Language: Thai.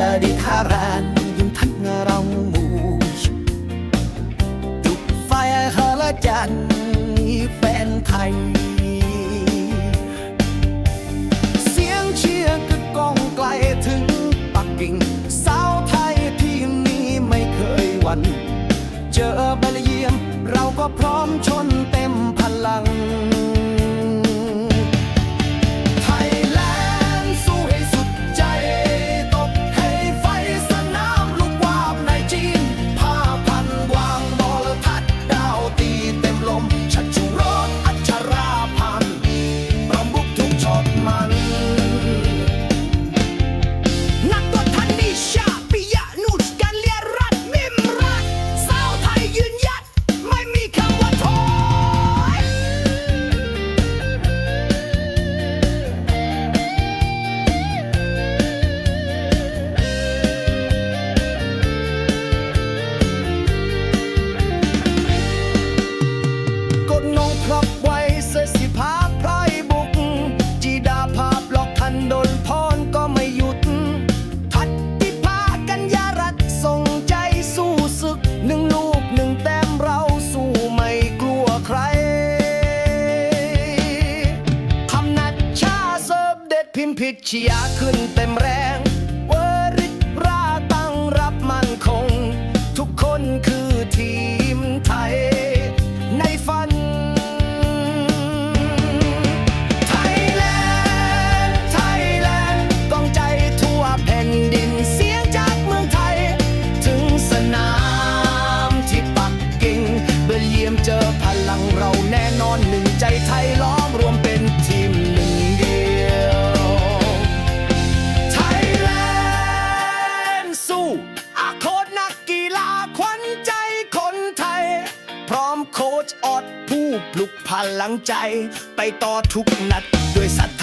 dari Haran yang tak ngeramu Tuk faya halajan ni fan Thai เสียงเชียร์ก็กองไกลถึงปักกิ่งสาวไทยทีมนี้ไม่เคยวันเจอบลเยียมเราก็พร้อมชน พิชยาขึ้นเต็มแรง วริศราตั้งรับมั่นคง ทุกคนคือทีมไทย ในฝัน ไทยแลนด์ ไทยแลนด์ กองใจทั่วแผ่นดินเสียงจากเมืองไทย ถึงสนามที่ปักกิ่งเบลเยียมเจอพลังเราแน่นอนหนึ่งใจไทย ชออดผู้ปลุกพลังใจ ไปต่อทุกนัดด้วยสัต